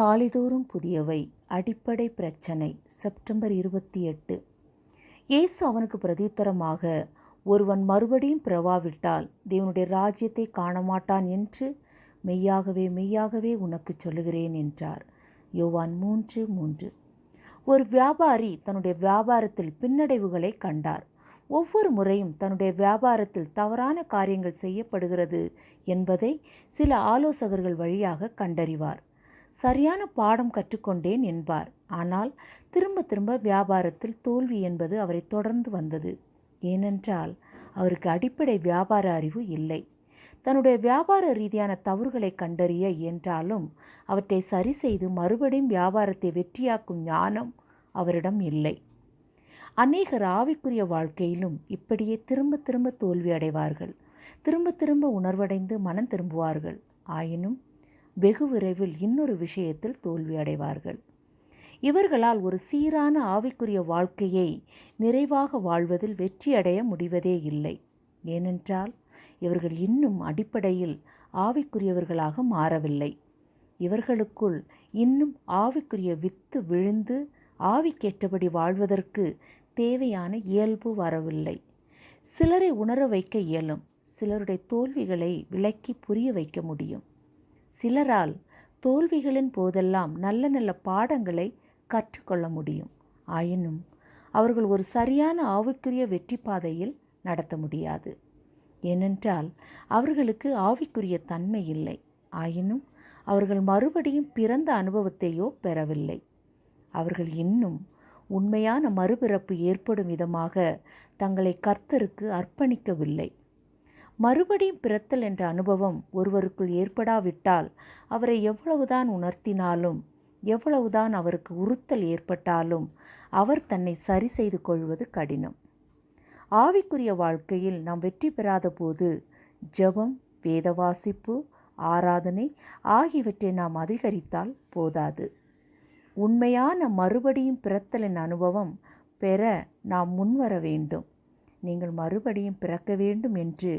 காலைதோறும் புதியவை. அடிப்படை பிரச்சனை. செப்டம்பர் இருபத்தி எட்டு. இயேசு அவனுக்கு பிரதித்தரமாக ஒருவன் மறுபடியும் பிறவாவிட்டால் தேவனுடைய ராஜ்யத்தை காணமாட்டான் என்று மெய்யாகவே மெய்யாகவே உனக்கு சொல்லுகிறேன் என்றார். யோவான் மூன்று மூன்று. ஒரு வியாபாரி தன்னுடைய வியாபாரத்தில் பின்னடைவுகளை கண்டார். ஒவ்வொரு முறையும் தன்னுடைய வியாபாரத்தில் தவறான காரியங்கள் செய்யப்படுகிறது என்பதை சில ஆலோசகர்கள் வழியாக கண்டறிவார். சரியான பாடம் கற்றுக்கொண்டேன் என்பார். ஆனால் திரும்ப திரும்ப வியாபாரத்தில் தோல்வி என்பது அவரை தொடர்ந்து வந்தது. ஏனென்றால் அவருக்கு அடிப்படை வியாபார அறிவு இல்லை. தன்னுடைய வியாபார ரீதியான தவறுகளை கண்டறிய இயன்றாலும் அவற்றை சரி செய்து மறுபடியும் வியாபாரத்தை வெற்றியாக்கும் ஞானம் அவரிடம் இல்லை. அநேகர் ஆவிக்குரிய வாழ்க்கையிலும் இப்படியே திரும்ப திரும்ப தோல்வி அடைவார்கள். திரும்ப திரும்ப உணர்வடைந்து மனம் திரும்புவார்கள். ஆயினும் வெகு விரைவில் இன்னொரு விஷயத்தில் தோல்வி அடைவார்கள். இவர்களால் ஒரு சீரான ஆவிக்குரிய வாழ்க்கையை நிறைவாக வாழ்வதில் வெற்றியடைய முடிவதே இல்லை. ஏனென்றால் இவர்கள் இன்னும் அடிப்படையில் ஆவிக்குரியவர்களாக மாறவில்லை. இவர்களுக்குள் இன்னும் ஆவிக்குரிய வித்து விழுந்து ஆவிக்கேற்றபடி வாழ்வதற்கு தேவையான இயல்பு வரவில்லை. சிலரை உணர வைக்க இயலும் சிலருடைய தோல்விகளை விளக்கி புரிய வைக்க முடியும். சிலரால் தோல்விகளின் போதெல்லாம் நல்ல நல்ல பாடங்களை கற்றுக்கொள்ள முடியும். ஆயினும் அவர்கள் ஒரு சரியான ஆவிக்குரிய வெற்றி பாதையில் நடத்த முடியாது. ஏனென்றால் அவர்களுக்கு ஆவிக்குரிய தன்மை இல்லை. ஆயினும் அவர்கள் மறுபடியும் பிறந்த அனுபவத்தையோ பெறவில்லை. அவர்கள் இன்னும் உண்மையான மறுபிறப்பு ஏற்படும் விதமாக தங்களை கர்த்தருக்கு அர்ப்பணிக்கவில்லை. மறுபடியும் பிறத்தல் என்ற அனுபவம் ஒருவருக்குள் ஏற்படாவிட்டால் அவரை எவ்வளவுதான் உணர்த்தினாலும் எவ்வளவுதான் அவருக்கு உறுத்தல் ஏற்பட்டாலும் அவர் தன்னை சரி செய்து கொள்வது கடினம். ஆவிக்குரிய வாழ்க்கையில் நாம் வெற்றி பெறாத போது ஜெபம் வேத வாசிப்பு ஆராதனை ஆகியவற்றை நாம் அதிகரித்தால் போதாது. உண்மையான மறுபடியும் பிறத்தலின் அனுபவம் பெற நாம் முன்வர வேண்டும். நீங்கள் மறுபடியும் பிறக்க வேண்டும் என்று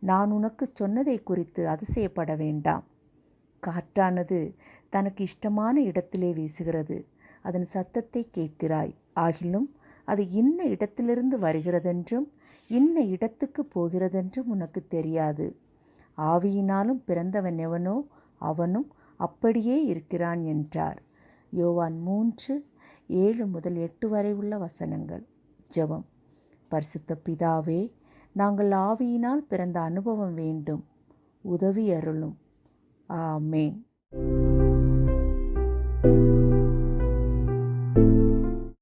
நான் உனக்கு சொன்னதை குறித்து அதிசயப்பட வேண்டாம். காற்றானது தனக்கு இஷ்டமான இடத்திலே வீசுகிறது. அதன் சத்தத்தை கேட்கிறாய். ஆகிலும் அது இன்ன இடத்திலிருந்து வருகிறதென்றும் இன்ன இடத்துக்கு போகிறதென்றும் உனக்கு தெரியாது. ஆவியினாலும் பிறந்தவன் எவனோ அவனும் அப்படியே இருக்கிறான் என்றார். யோவான் மூன்று ஏழு முதல் எட்டு வரை உள்ள வசனங்கள். ஜெபம். பரிசுத்த பிதாவே நாங்கள் ஆவியினால் பிறந்த அனுபவம் வேண்டும். உதவி அருளும். ஆமேன்.